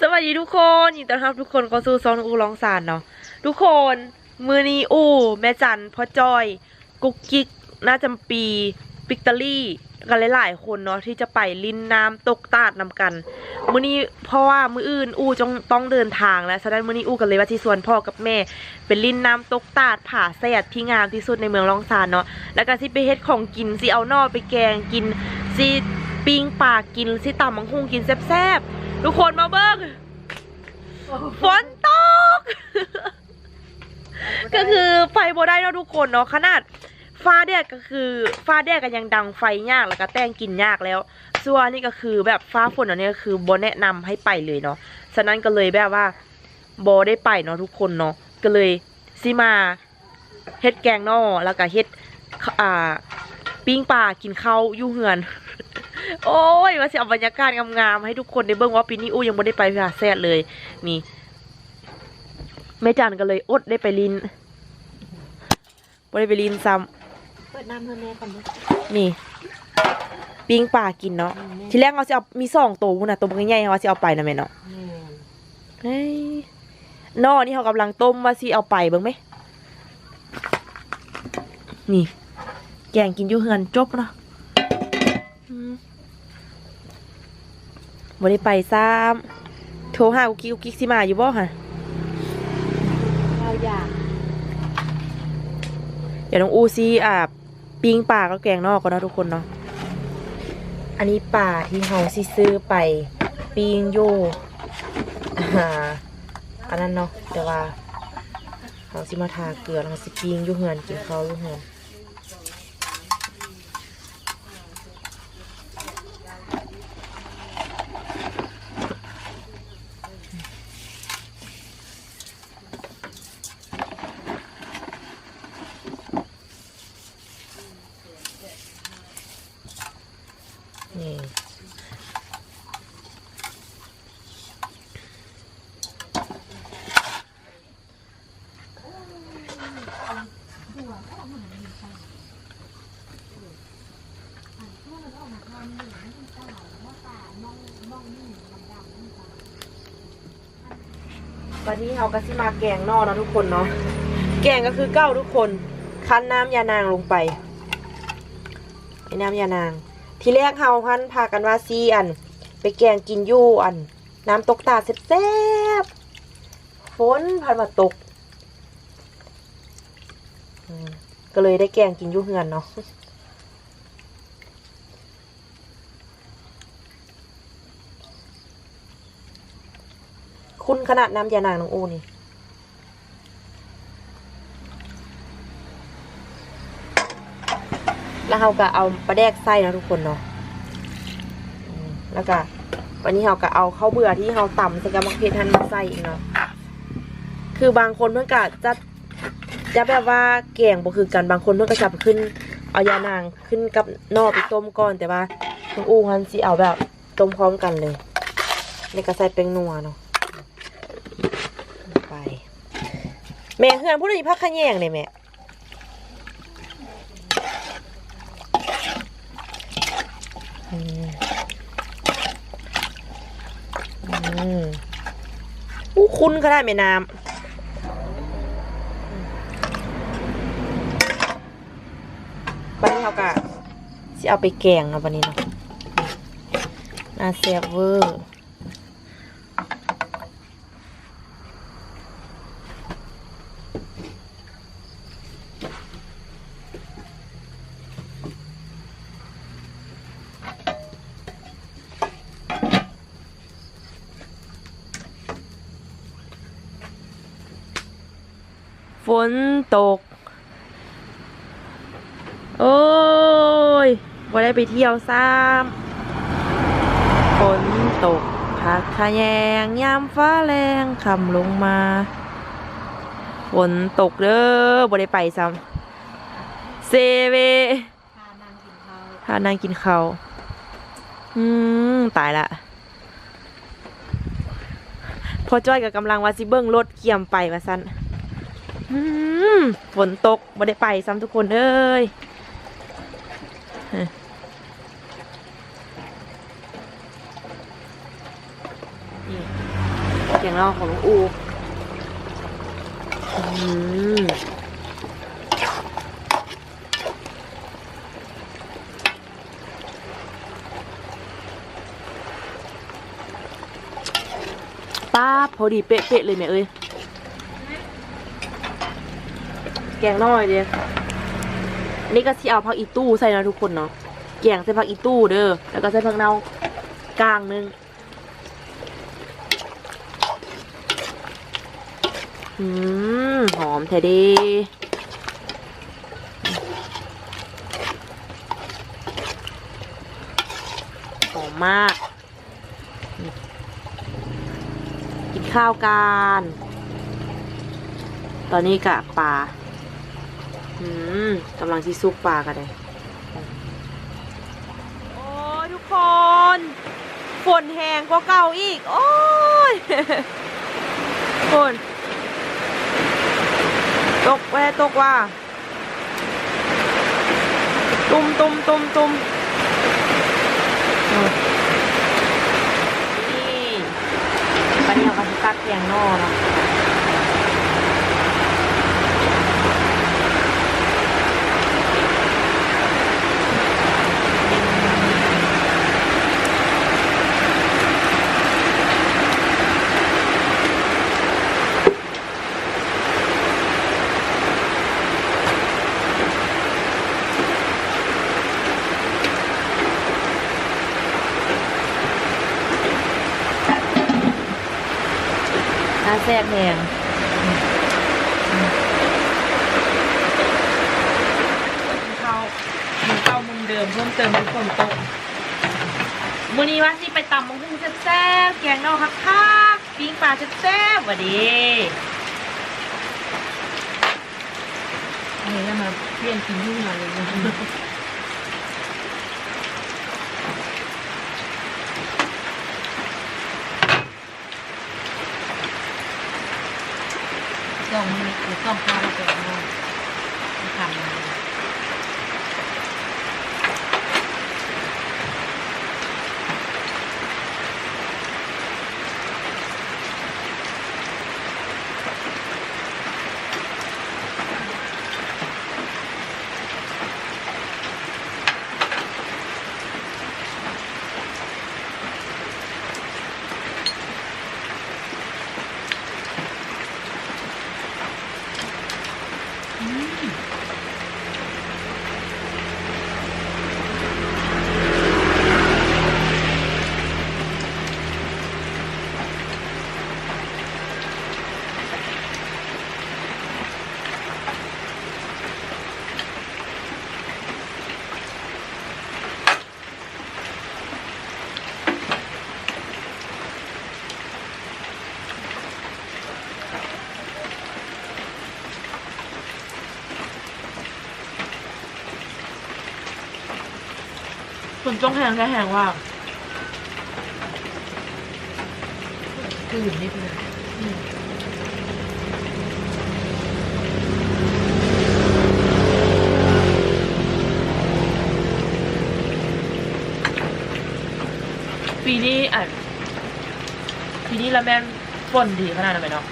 สวัสดีทุกคนยินดีต้อนรับทุกคนเข้าสู่ซองอูร้องสารเนาะทุกคนมือนี้อูแม่จันพ่อจอย กุ๊กกิ๊กน่าจำปีปิกตอรี่กันหลายๆคนเนาะที่จะไปลินน้ำตกตาดนำกัน มื้อนี้เพราะว่ามื้ออื่นอูจงต้องเดินทางแล้วฉะนั้นมื้อนี้อูกันเลยว่าที่สวนพ่อกับแม่ เป็นลินน้ำตกตาดผาแสดที่งามที่สุดในเมืองลองซานเนาะแล้วก็สิไปเฮ็ดของกินสิเอานอไปแกงกินสิปิ้งปลากินสิตำมังคุงกินแซ่บๆ ทุกคนมาเบิ่งฝนตก ก็คือไฟบ่ได้เนาะทุกคนเนาะขนาดฟ้าแดดก็คือฟ้าแดดก็ยังดังไฟยากแล้วก็แต่งกินยากแล้ว ส่วนนี่ก็คือแบบฟ้าฝนอันนี้ก็คือบ่แนะนำให้ไปเลยเนาะฉะนั้นก็เลยแบบว่าบ่ได้ไปเนาะทุกคนเนาะก็เลยสิมาเฮ็ดแกงนอแล้วก็เฮ็ดอ่าปิ้งปลากินข้าวอยู่เฮือน โอ้ยมาสิเอาบรรยากาศงามๆให้ทุกคนได้เบิ่งว่าปีนี้อู้ยังบ่ได้ไปพิหาแซดเลย นี่แม่จันก็เลยอดได้ไปลินบ่ได้ไปลินซ้เปิดน้ำเพื่อแม่ก่อนดิำนี่ปิ้งปลากินเนาะทีแรกเขาจะเอามีสองตัวพุ่นน่ะตัวมันใหญ่ๆเขาจะเอาไปนะแม่เนาะแม่เฮ้ยนอนี่เขากำลังต้มว่าสิเอาไปเบิ่งไหมนี่ แกงกินอยู่เฮือนจบเนาะอืม บ่ได้ไปซ้ำโทรหากุกกิ๊กกุกกิ๊กสิมาอยู่บ่ฮะเราอยากเดี๋ยวน้องอูซี่อ่าปิ้งปลาก็แกงนอกก่อนนะทุกคนเนาะอันนี้ปลาที่เฮาซิซื้อไปปิ้งอยู่อ่าอันนั้นเนาะแต่ว่าเฮาสิมาทาเกลือแล้วก็สิปิ้งอยู่เฮือนกินข้าวอยู่เฮือนนี่วั นี้เฮาก็สิมาแกงนอกเนาะทุกคนเนาะแกงก็คือเก้าทุกคนคั้นน้ำยานางลงไปไอ้น้ำยานาง ทีแรกเฮาพันพากันว่าซีอัน ไปแกงกินยู่อัน น้ำตกตาแซ่บๆฝนพันมาตกก็เลยได้แกงกินยู่เฮือนเนาะ คุณขนาดน้ำยานางน้องอูนี่แล้วเราก็เอาปลาแดกไส้นะทุกคนเนาะแล้วก็วันนี้เราก็เอาข้าวเบื่อที่เราต่ำใส่กับมะเขือทันมาใส่อีกเนาะคือบางคนเพื่อนก็จะจะแบบว่าแกงบ่คือกันบางคนเพื่อนก็จะขึ้นเอายานางขึ้นกับนอกไปต้มก่อนแต่ว่าคุณอู้ฮันสิเอาแบบต้มพร้อมกันเลยในี่ก็ใส่เป็นนัวเนาะไป แม่เพื่อนพูดถึงพักขะแยงเลยแม่มอืมอู้คุ้นก็ได้แม่น้ำวันนี้เขาก็จะเอาไปแกงเนาะวันนี้เนาะน่าเสียบเวอร์ ฝนตก โอ้ยบ่ได้ไปเที่ยวซ้ำฝนตกพักขแยงยามฟ้าแรงคำลงมาฝนตกเด้อบ่ได้ไปซ้ำเซเวพานางกินข้าวพานางกินข้าวอืมตายละพอจ้อยกับกำลังว่าสิเบิ้งรถเกี่ยมไปว่าซั่น ฝนตกบ่ได้ไปซ้ำทุกคนเอ้ยฮะนี่แกงนอกของน้องอูอืมป้าพอดีเป๊ะๆเลยแม่เอ้ย แกงน้อยเดียนี่ก็ที่เอาผักอีตู้ใส่นะทุกคนเนาะ แกงใส่ผักอีตู้เด้อ แล้วก็ใส่ผักเนากลางนึง อืม หอมแท้ดีหอมมาก กินข้าวกัน ตอนนี้กะปลา อืมกำลังที่ซุกปลากันเลยโอ้ยทุกคน ฝนแห้งกว่าเก่าอีก โอ้ยฝนตกแว่ตกว่า ตุมตุมตุมตุมเออนี่วันนี้เราก็จะตักแกงนอเนาะ น่าแซ่บแหงเข้ามึงเข้ามุมเดิมเพิ่มเติมทุกคนตกมื้อนี้ว่าสิไปตำมังคุงแซ่บๆแกงนอกคักๆปิ้งปลาแซ่บๆหวัดดีนี่ก็มาเปลี่ยนกินยุ่งมาเลย นะส่งมีหรือส่งข้าวมาเป็นน้อง จ้องแหงแค่แหงว่าตื่นนิดนึงปีนี้อะปีนี้ละแม่นฝนดีขนาดนั้นไหมเนาะ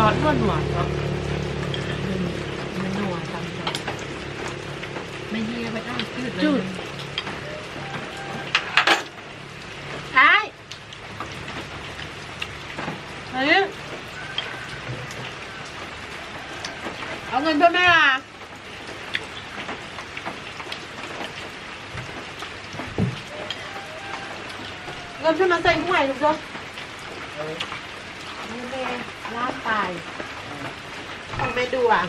ซอสนวดหนวดเนาะมันนัวตำใจไม่เฮียไปอ้าวจืดเลยจืดใช่เฮ้ยเอาเงินเพื่อแม่ล่ะเงินเพื่อมาใส่ห่วยทุกคนนี่แม่ ลาดตายของเมดูอะ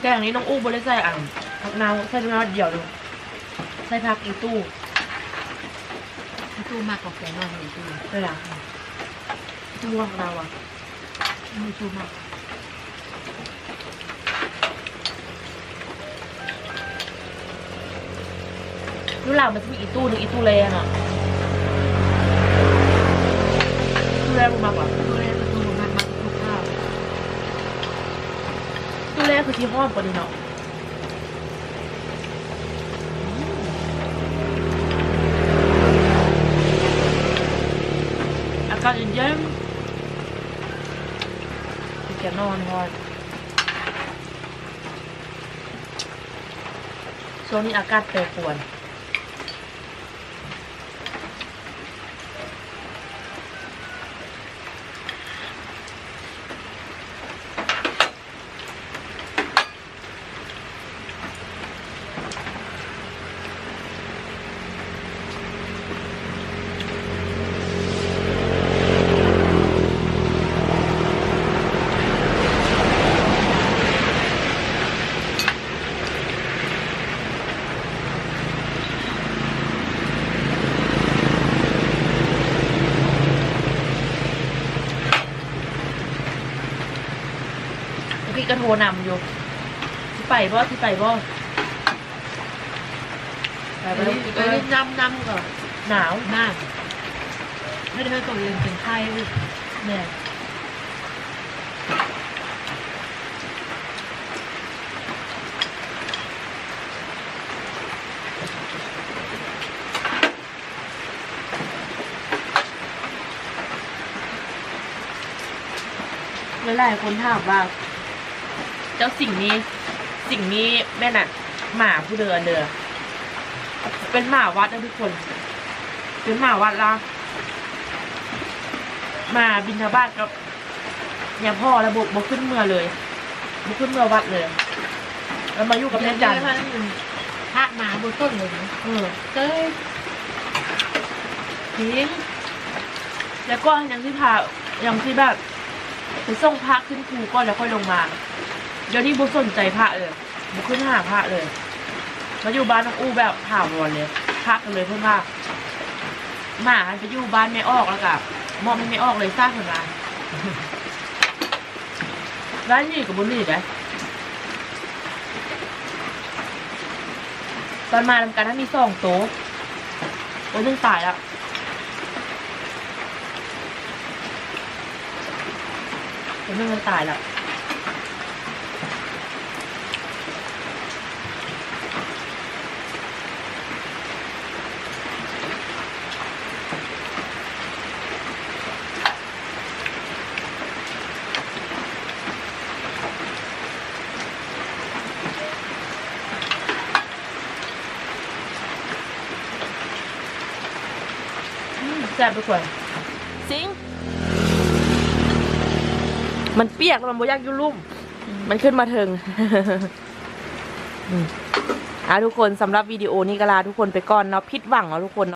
แกงนี้น้องอู้บริใส่อะผักนาวใส่นาวเดียวดูใส่ผักอีตู้พี่ตู้มากกว่าแกงนอนเลยตู้เลยอะตู้ผักนาวอะไม่ตู้มากรู้หล่ามันจะมีอีตู้หนึงอีตู้แรงอะ ตู้แรงมากกว่าตู้แรกก็ตู้มากมากตู้ข้าวตู้แรงคือที่ห้อมกว่านี้เนาะอากาศเย็นๆพี่แกนอนก่อนช่วงนี้อากาศแปรปรวน ทรนำอยู่ที่ไปบ่ที่ไปบ่ไปไปไปไปลูกไปน้ำน้ำก่อนหนาวมากไม่ได้ให้ตัวเองเป็นไข้ลูกเนี่ยหลายๆคนถามว่าเจ้าสิ่งนี้ สิ่งนี้แม่น่ะ หมาผู้เดินเด้อเป็นหมาวัดนะทุกคน เป็นหมาวัดละมาบินทบาทกับเนี่ยพ่อระบบบอกขึ้นเมื่อเลยบอกขึ้นเมื่อวัดเลย แล้วมาอยู่กับแม่จันทร์พระมาบนต้นเลยนะเออเจ้ยทิ้งแล้วก็ยังที่พายังที่แบบไปส่งพระขึ้นภูก่อนแล้วค่อยลงมา เดี๋ยวนี้บุสนใจพระเลยบุขึ้นหาพระเลยมาอยู่บ้านน้องอู้แบบถาวรเลยพักกันเลยเพื่อนว่าหมาไปอยู่บ้านไม่ออกแล้วกับมองมันไม่ออกเลยสร้างผลงานร้านนี้กับบุญนี่ไงตอนมาทำการถ้ามีสองโต๊ะโอ้ยยังตายแล้วโอ้ยยังตายแล้ว ซ่บทุกคนสิง มันเปียกแล้วมันบ่อยากอยู่ลุ่ม มันขึ้นมาเทิงอืมอะทุกคนสำหรับวิดีโอนี้ก็ลาทุกคนไปก่อนเนาะผิดหวังเนาะทุกคน